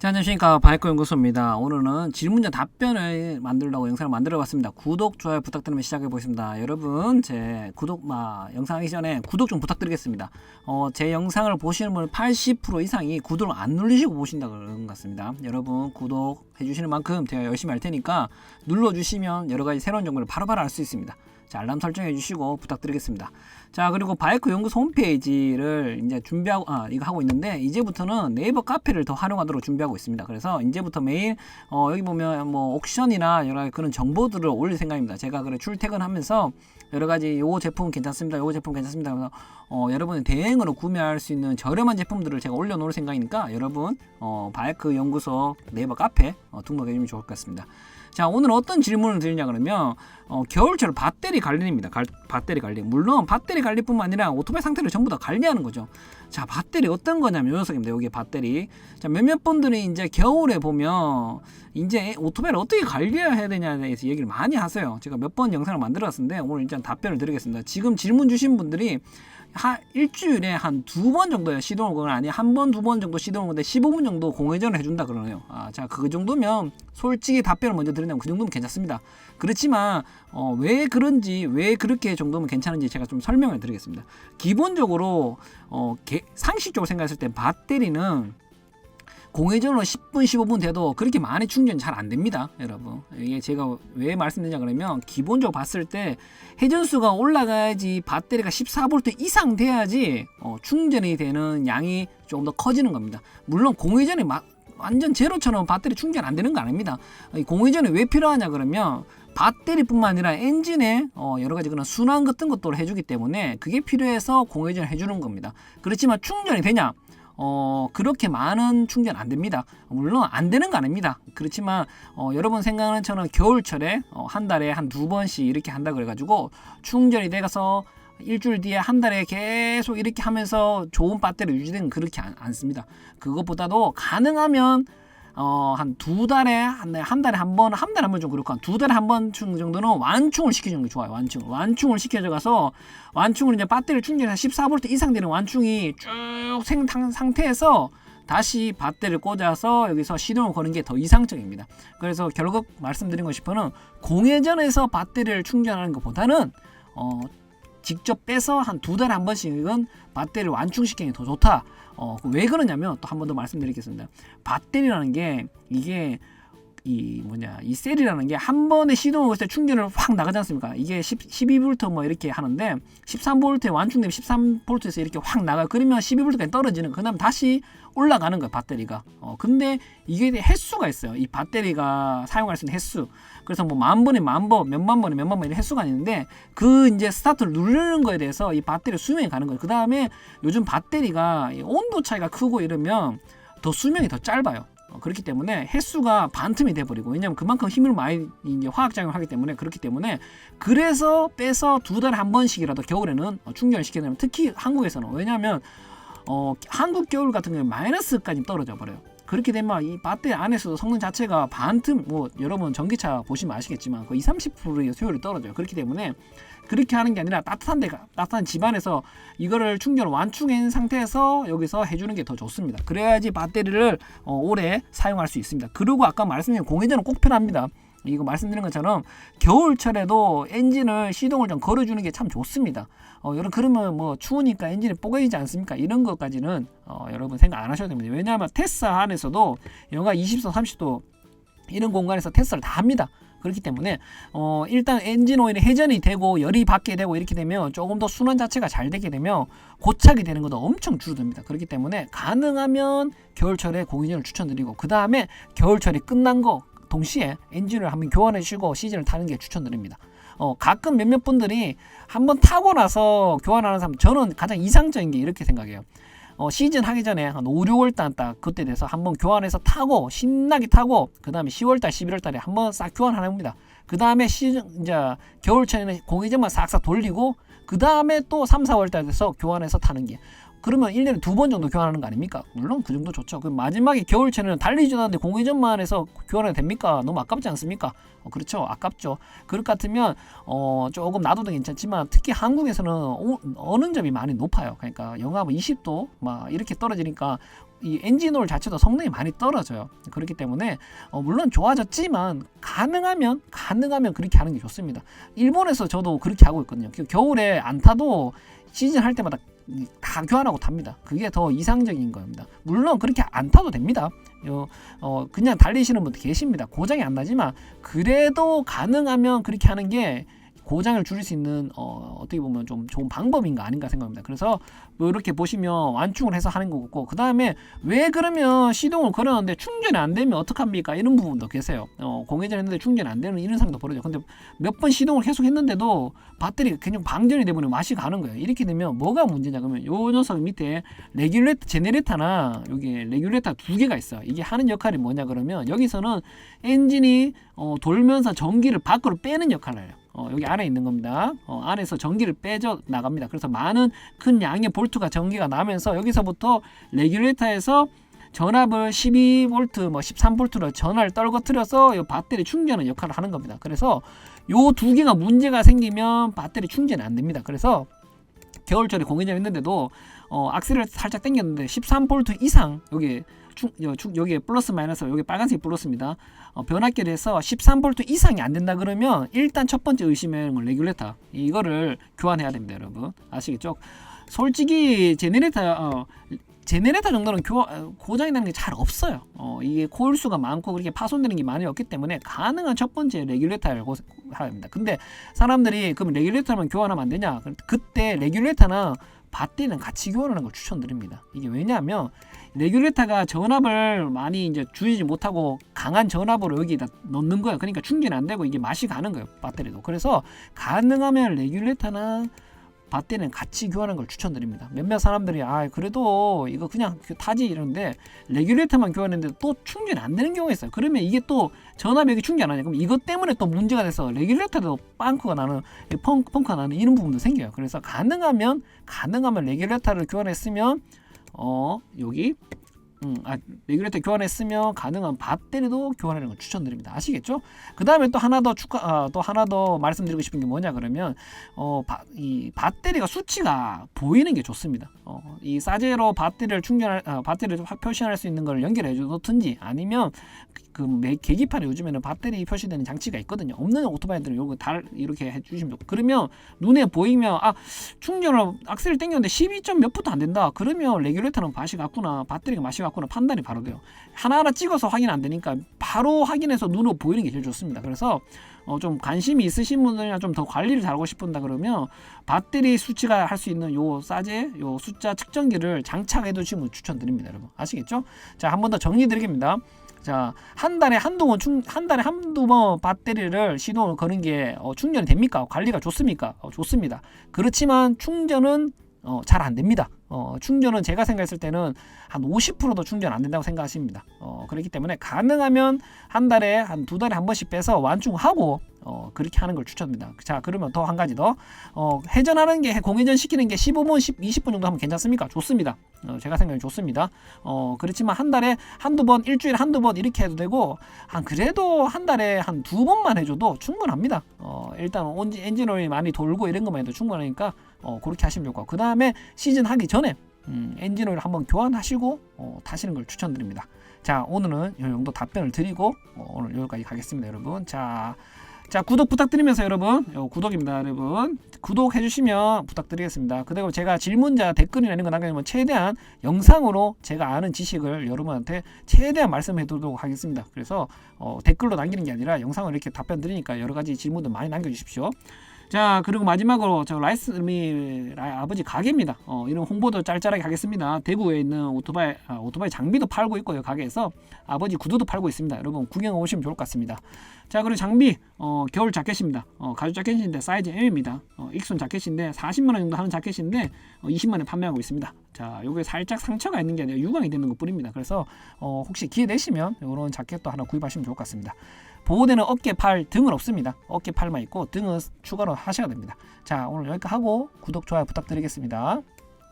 자, 안녕하십니까. 바이크 연구소입니다. 오늘은 질문자 답변을 만들려고 영상을 만들어 봤습니다. 구독, 좋아요 부탁드리면 시작해 보겠습니다. 여러분, 제 구독, 마, 영상 하기 전에 구독 좀 부탁드리겠습니다. 어, 제 영상을 보시는 분 80% 이상이 구독을 안 눌리시고 보신다 그런 것 같습니다. 여러분, 구독 해 주시는 만큼 제가 열심히 할 테니까 눌러주시면 여러 가지 새로운 정보를 바로바로 알 수 있습니다. 자, 알람 설정해 주시고 부탁드리겠습니다. 자, 그리고 바이크 연구소 홈페이지를 이제 준비하고, 아, 이거 하고 있는데, 이제부터는 네이버 카페를 더 활용하도록 준비하고 있습니다. 그래서 이제부터 매일, 어, 여기 보면 뭐 옥션이나 여러 가지 그런 정보들을 올릴 생각입니다. 제가 그래 출퇴근하면서 여러 가지 요 제품 괜찮습니다. 요 제품 괜찮습니다. 그래서 어, 여러분이 대행으로 구매할 수 있는 저렴한 제품들을 제가 올려놓을 생각이니까 여러분 어, 바이크 연구소 네이버 카페 어, 등록해 주면 좋을 것 같습니다. 자 오늘 어떤 질문을 드리냐 그러면 어, 겨울철 배터리 관리입니다. 갈- 배터리 관리. 물론 배터리 관리뿐만 아니라 오토바이 상태를 전부 다 관리하는 거죠. 자 배터리 어떤 거냐면 요 녀석입니다. 여기 배터리. 자 몇몇 분들이 이제 겨울에 보면 이제 오토바이를 어떻게 관리해야 되냐에 대해서 얘기를 많이 하세요. 제가 몇 번 영상을 만들었는데 오늘 일단 답변을 드리겠습니다. 지금 질문 주신 분들이 한 일주일에 한 두 번 정도의 시동을 거나 아니 한 번 두 번 정도 시동을 건데 15분 정도 공회전을 해준다 그러네요. 아, 자, 그 정도면 솔직히 답변을 먼저 드린다면 그 정도면 괜찮습니다. 그렇지만 어, 왜 그런지 왜 그렇게 정도면 괜찮은지 제가 좀 설명을 드리겠습니다. 기본적으로 어, 개- 상식적으로 생각했을 때 배터리는 공회전으로 10분, 15분 돼도 그렇게 많이 충전이 잘안 됩니다, 여러분. 이게 제가 왜 말씀드리냐 그러면 기본적으로 봤을 때 회전수가 올라가야지 배터리가 14V 이상 돼야지 어, 충전이 되는 양이 조금 더 커지는 겁니다. 물론 공회전이 막 완전 제로처럼 배터리 충전 안 되는 거 아닙니다. 이 공회전이 왜 필요하냐 그러면 배터리뿐만 아니라 엔진에 어, 여러 가지 그런 순환 같은 것도 해주기 때문에 그게 필요해서 공회전을 해주는 겁니다. 그렇지만 충전이 되냐? 어, 그렇게 많은 충전 안 됩니다. 물론 안 되는 거 아닙니다. 그렇지만 어, 여러분 생각하는 처럼 겨울철에 어, 한 달에 한 두 번씩 이렇게 한다 그래가지고 충전이 돼가서 일주일 뒤에 한 달에 계속 이렇게 하면서 좋은 배터리 유지되는 그렇게 안, 않습니다. 그것보다도 가능하면 어, 한 두 달에 한, 한 달에 한 번, 한 달에 한 번 좀 그렇고 한 두 달에 한 번 정도는 완충을 시켜주는 게 좋아요. 완충. 완충을 시켜줘 가서 완충을 이제 배터리 충전해서 14V 이상 되는 완충이 쭉 생탕 상태에서 다시 배터리를 꽂아서 여기서 시동을 거는 게 더 이상적입니다. 그래서 결국 말씀드린 싶어는 공회전에서 배터리를 충전하는 것보다는 어, 직접 빼서 한 두 달에 한 번씩은 배터리를 완충시키는 게 더 좋다. 어, 그왜 그러냐면 또 한 번 더 말씀드리겠습니다. 배터리라는 게 이게 이 뭐냐 이 셀이라는 게 한 번에 시동을 걸을 때 충전을 확 나가지 않습니까? 이게 10, 12V 뭐 이렇게 하는데 13V에 완충되면 13V에서 이렇게 확 나가요. 그러면 12V까지 떨어지는 그다음 다시 올라가는 거예요 배터리가. 어 근데 이게 횟수가 있어요. 이 배터리가 사용할 수 있는 횟수. 그래서 뭐 만 번에 만 번, 몇만 번에 몇만 번 이런 횟수가 있는데 그 이제 스타트를 누르는 거에 대해서 이 배터리 수명이 가는 거예요. 그 다음에 요즘 배터리가 이 온도 차이가 크고 이러면 더 수명이 더 짧아요. 어, 그렇기 때문에 횟수가 반틈이 돼버리고 왜냐면 그만큼 힘을 많이 이제 화학작용을 하기 때문에 그렇기 때문에 그래서 빼서 두 달에 한 번씩이라도 겨울에는 어, 충전을 시켜야 되면 특히 한국에서는 왜냐하면 어, 한국 겨울 같은 경우에 마이너스까지 떨어져 버려요. 그렇게 되면 이 배터리 안에서도 성능 자체가 반틈 뭐 여러분 전기차 보시면 아시겠지만 거의 30%의 효율이 떨어져요. 그렇기 때문에 그렇게 하는 게 아니라 따뜻한 데가 따뜻한 집안에서 이거를 충전을 완충한 상태에서 여기서 해주는 게 더 좋습니다. 그래야지 배터리를 어, 오래 사용할 수 있습니다. 그리고 아까 말씀드린 공회전은 꼭 필요합니다. 이거 말씀드린 것처럼 겨울철에도 엔진을 시동을 좀 걸어주는 게 참 좋습니다. 어, 여러분 그러면 뭐 추우니까 엔진이 뽀개지지 않습니까? 이런 것까지는 어, 여러분 생각 안 하셔도 됩니다. 왜냐하면 테스라 안에서도 영하 20도, 30도 이런 공간에서 테스트를 다 합니다. 그렇기 때문에 어, 일단 엔진 오일이 회전이 되고 열이 받게 되고 이렇게 되면 조금 더 순환 자체가 잘 되게 되면 고착이 되는 것도 엄청 줄어듭니다. 그렇기 때문에 가능하면 겨울철에 공인전을 추천드리고 그 다음에 겨울철이 끝난 거 동시에 엔진을 한번 교환해 주시고 시즌을 타는 게 추천드립니다. 어, 가끔 몇몇 분들이 한번 타고 나서 교환하는 사람 저는 가장 이상적인 게 이렇게 생각해요. 어, 시즌 하기 전에 한 5, 6월 달 딱 그때 돼서 한번 교환해서 타고 신나게 타고 그 다음에 10월 달, 11월 달에 한번 싹 교환하는 겁니다. 그 다음에 시즌 이제 겨울철에는 공회전만 싹싹 돌리고 그 다음에 또 3, 4월 달 돼서 교환해서 타는 게 그러면 1년에 두 번 정도 교환하는 거 아닙니까? 물론 그 정도 좋죠. 그 마지막에 겨울철에는 달리지도 않는데 공회전만 해서 교환해도 됩니까? 너무 아깝지 않습니까? 어, 그렇죠. 아깝죠. 그럴 것 같으면 어, 조금 놔둬도 괜찮지만 특히 한국에서는 오, 어는 점이 많이 높아요. 그러니까 영하 뭐 20도 막 이렇게 떨어지니까 이 엔진오일 자체도 성능이 많이 떨어져요. 그렇기 때문에 어, 물론 좋아졌지만 가능하면 가능하면 그렇게 하는 게 좋습니다. 일본에서 저도 그렇게 하고 있거든요. 그 겨울에 안 타도 시즌 할 때마다 다 교환하고 탑니다. 그게 더 이상적인 겁니다. 물론 그렇게 안 타도 됩니다. 요, 어, 그냥 달리시는 분도 계십니다. 고장이 안 나지만 그래도 가능하면 그렇게 하는 게 고장을 줄일 수 있는 어, 어떻게 보면 좀 좋은 방법인가 아닌가 생각합니다. 그래서 뭐 이렇게 보시면 완충을 해서 하는 거고 그 다음에 왜 그러면 시동을 걸었는데 충전이 안 되면 어떡합니까? 이런 부분도 계세요. 어, 공회전 했는데 충전이 안 되는 이런 상도 벌어져. 근데 몇 번 시동을 계속 했는데도 배터리가 그냥 방전이 되면 맛이 가는 거예요. 이렇게 되면 뭐가 문제냐 그러면 요 녀석 밑에 레귤레터 제네레터나 여기 레귤레터 두 개가 있어요. 이게 하는 역할이 뭐냐 그러면 여기서는 엔진이 어, 돌면서 전기를 밖으로 빼는 역할을 해요. 어, 여기 안에 있는 겁니다. 어, 안에서 전기를 빼져 나갑니다. 그래서 많은 큰 양의 볼트가 전기가 나면서 여기서부터 레귤레이터에서 전압을 12V, 뭐 13V로 전화를 떨궈뜨려서 이 배터리 충전의 역할을 하는 겁니다. 그래서 요 두 개가 문제가 생기면 배터리 충전이 안 됩니다. 그래서 겨울철에 공연장 했는데도 어, 악셀을 살짝 당겼는데 13V 이상 여기 충, 여, 충, 여기 플러스 마이너스 여기 빨간색이 플러스입니다. 어, 변압기를 해서 13V 이상이 안 된다 그러면 일단 첫 번째 의심은 뭐 레귤레터 이거를 교환해야 됩니다, 여러분. 아시겠죠? 솔직히 제네레이터 어, 제네레이터 정도는 교, 어, 고장이 나는 게 잘 없어요. 어, 이게 코일 수가 많고 그렇게 파손되는 게 많이 없기 때문에 가능한 첫 번째 레귤레이터를 고- 해야 합니다. 근데 사람들이 그럼 레귤레이터만 교환하면 안 되냐? 그때 레귤레이터나 배터리는 같이 교환하는 걸 추천드립니다. 이게 왜냐하면 레귤레이터가 전압을 많이 이제 줄이지 못하고 강한 전압으로 여기다 넣는 거예요. 그러니까 충전이 안 되고 이게 맛이 가는 거예요. 배터리도. 그래서 가능하면 레귤레이터나 배터리는 같이 교환하는 걸 추천드립니다. 몇몇 사람들이 아 그래도 이거 그냥 그 타지 이러는데 레귤레이터만 교환했는데 또 충전이 안 되는 경우가 있어요. 그러면 이게 또 전압이 여기 충전 안 하냐? 그럼 이것 때문에 또 문제가 돼서 레귤레이터도 빵크가 나는 펑, 펑크가 나는 이런 부분도 생겨요. 그래서 가능하면 가능하면 레귤레이터를 교환했으면 어 여기 음, 아, 레귤레이터 교환했으면 가능한 배터리도 교환하는 걸 추천드립니다. 아시겠죠? 그 다음에 또 하나 더 추가, 아, 또 하나 더 말씀드리고 싶은 게 뭐냐 그러면 어, 바, 이 배터리가 수치가 보이는 게 좋습니다. 어, 이 사제로 배터리를 충전할, 아, 화- 표시할 수 있는 걸 연결해 주든지 아니면 그 매- 계기판에 요즘에는 배터리 표시되는 장치가 있거든요. 없는 오토바이들은 요거 달 이렇게 해주시면 좋고 그러면 눈에 보이면 아 충전을 악셀을 당겼는데 12점 몇 부터 안 된다. 그러면 레귤레이터는 맛이 같구나. 배터리가 맛이 같구나. 판단이 바로 돼요. 하나하나 찍어서 확인 안 되니까 바로 확인해서 눈으로 보이는 게 제일 좋습니다. 그래서 어, 좀 관심이 있으신 분들이나 좀 더 관리를 잘하고 싶은다 그러면 배터리 수치가 할 수 있는 요 사제 요 숫자 측정기를 장착해 두시면 추천드립니다, 여러분. 아시겠죠? 자, 한 번 더 정리 드리겠습니다. 자, 한 달에 한두 번 충, 한 달에 한두 번 배터리를 시동을 거는 게 어, 충전이 됩니까? 관리가 좋습니까? 어, 좋습니다. 그렇지만 충전은 어, 잘 안 됩니다. 어, 충전은 제가 생각했을 때는 한 50%도 충전 안 된다고 생각하십니다. 어, 그렇기 때문에 가능하면 한 달에 한 두 달에 한 번씩 빼서 완충하고 어, 그렇게 하는 걸 추천합니다. 자, 그러면 더 한 가지 더 어, 회전하는 게 공회전 시키는 게 15분, 10, 20분 정도 하면 괜찮습니까? 좋습니다. 어, 제가 생각에 좋습니다. 어, 그렇지만 한 달에 한두 번, 일주일에 한두 번 이렇게 해도 되고 한 그래도 한 달에 한 두 번만 해줘도 충분합니다. 어, 일단 온지, 엔진 오일이 많이 돌고 이런 것만 해도 충분하니까 어, 그렇게 하시면 좋고 그 다음에 시즌 하기 전에 음, 엔진 오일 한번 교환하시고 어, 타시는 걸 추천드립니다. 자 오늘은 이 정도 답변을 드리고 어, 오늘 여기까지 가겠습니다, 여러분. 자. 자 구독 부탁드리면서 여러분 요 구독입니다 여러분. 구독해 주시면 부탁드리겠습니다. 그리고 제가 질문자 댓글이나 이런 거 남겨주면 최대한 영상으로 제가 아는 지식을 여러분한테 최대한 말씀해 드리도록 하겠습니다. 그래서 어, 댓글로 남기는 게 아니라 영상을 이렇게 답변 드리니까 여러 가지 질문도 많이 남겨주십시오. 자 그리고 마지막으로 저 라이스미 라- 아버지 가게입니다. 어, 이런 홍보도 짤짤하게 하겠습니다. 대구에 있는 오토바이 아, 오토바이 장비도 팔고 있고요 가게에서. 아버지 구두도 팔고 있습니다. 여러분 구경 오시면 좋을 것 같습니다. 자 그리고 장비 어, 겨울 자켓입니다 어, 가죽 자켓인데 사이즈 M입니다 어, 익손 자켓인데 40만 원 정도 하는 자켓인데 어, 20만 원에 판매하고 있습니다 자 요게 살짝 상처가 있는 게 아니라 유광이 되는 것 뿐입니다 그래서 어, 혹시 기회 되시면 이런 자켓도 하나 구입하시면 좋을 것 같습니다 보호대는 어깨, 팔, 등은 없습니다. 어깨, 팔만 있고 등은 추가로 하셔야 됩니다. 자, 오늘 여기까지 하고 구독, 좋아요 부탁드리겠습니다.